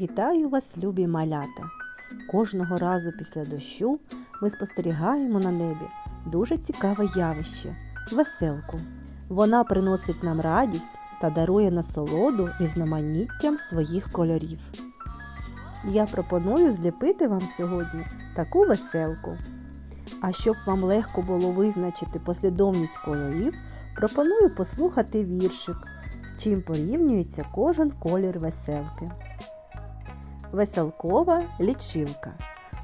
Вітаю вас, любі малята! Кожного разу після дощу ми спостерігаємо на небі дуже цікаве явище веселку. Вона приносить нам радість та дарує насолоду різноманіттям своїх кольорів. Я пропоную зліпити вам сьогодні таку веселку. А щоб вам легко було визначити послідовність кольорів, пропоную послухати віршик, з чим порівнюється кожен колір веселки. Веселкова лічилка.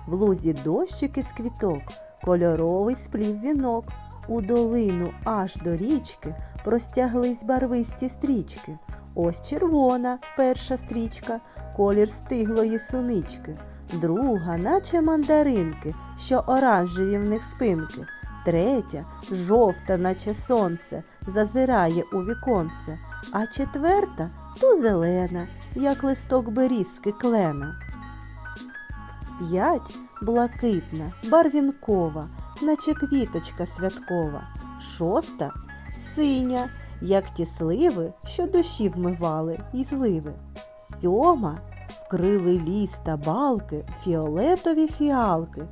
В лузі дощики з квіток, кольоровий сплів вінок. У долину аж до річки простяглись барвисті стрічки. Ось червона перша стрічка, колір стиглої сунички. Друга, наче мандаринки, що оранжеві в них спинки. Третя, жовта, наче сонце, зазирає у віконце. А четверта то зелена, як листок берізки клена. П'ять блакитна, барвінкова, наче квіточка святкова. Шоста синя, як ті сливи, що душі вмивали і зливи. Сьома вкрили ліс та балки фіолетові фіалки.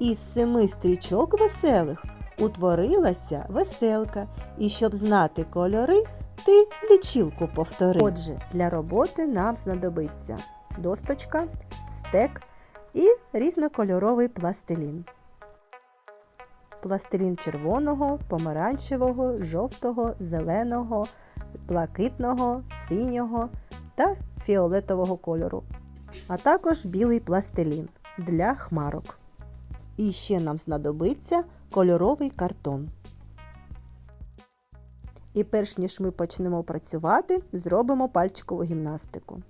Із семи стрічок веселих утворилася веселка, і щоб знати кольори, ти лічилку повтори. Отже, для роботи нам знадобиться досточка, стек і різнокольоровий пластилін. Пластилін червоного, помаранчевого, жовтого, зеленого, блакитного, синього та фіолетового кольору, а також білий пластилін для хмарок. І ще нам знадобиться кольоровий картон. І перш ніж ми почнемо працювати, зробимо пальчикову гімнастику.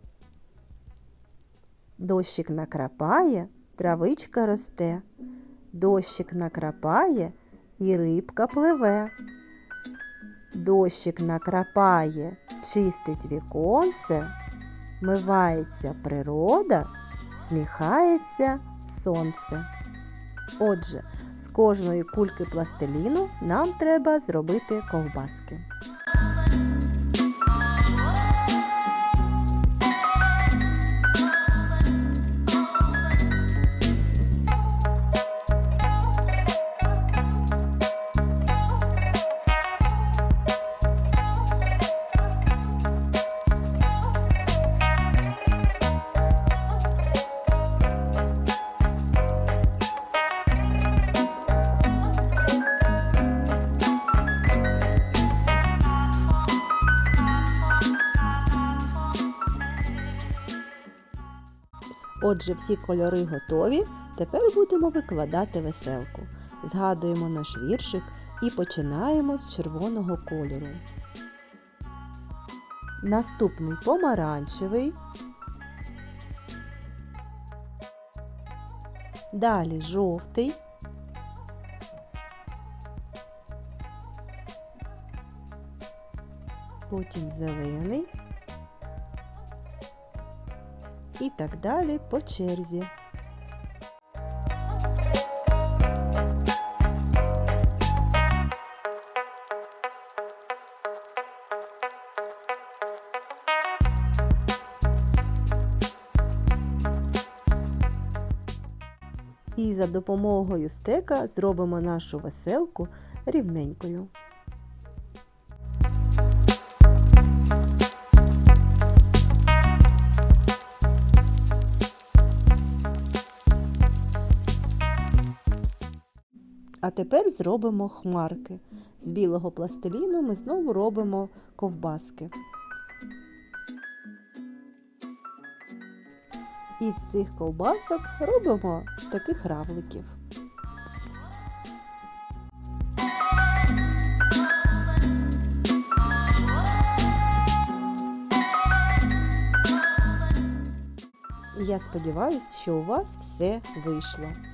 Дощик накрапає, травичка росте, дощик накрапає і рибка пливе. Дощик накрапає, чистить віконце, мивається природа, сміхається сонце. Отже, з кожної кульки пластиліну нам треба зробити ковбаски. Отже, всі кольори готові. Тепер будемо викладати веселку. Згадуємо наш віршик і починаємо з червоного кольору. Наступний помаранчевий. Далі жовтий. Потім зелений. І так далі по черзі. І за допомогою стека зробимо нашу веселку рівненькою. А тепер зробимо хмарки. З білого пластиліну ми знову робимо ковбаски. Із цих ковбасок робимо таких равликів. Я сподіваюся, що у вас все вийшло.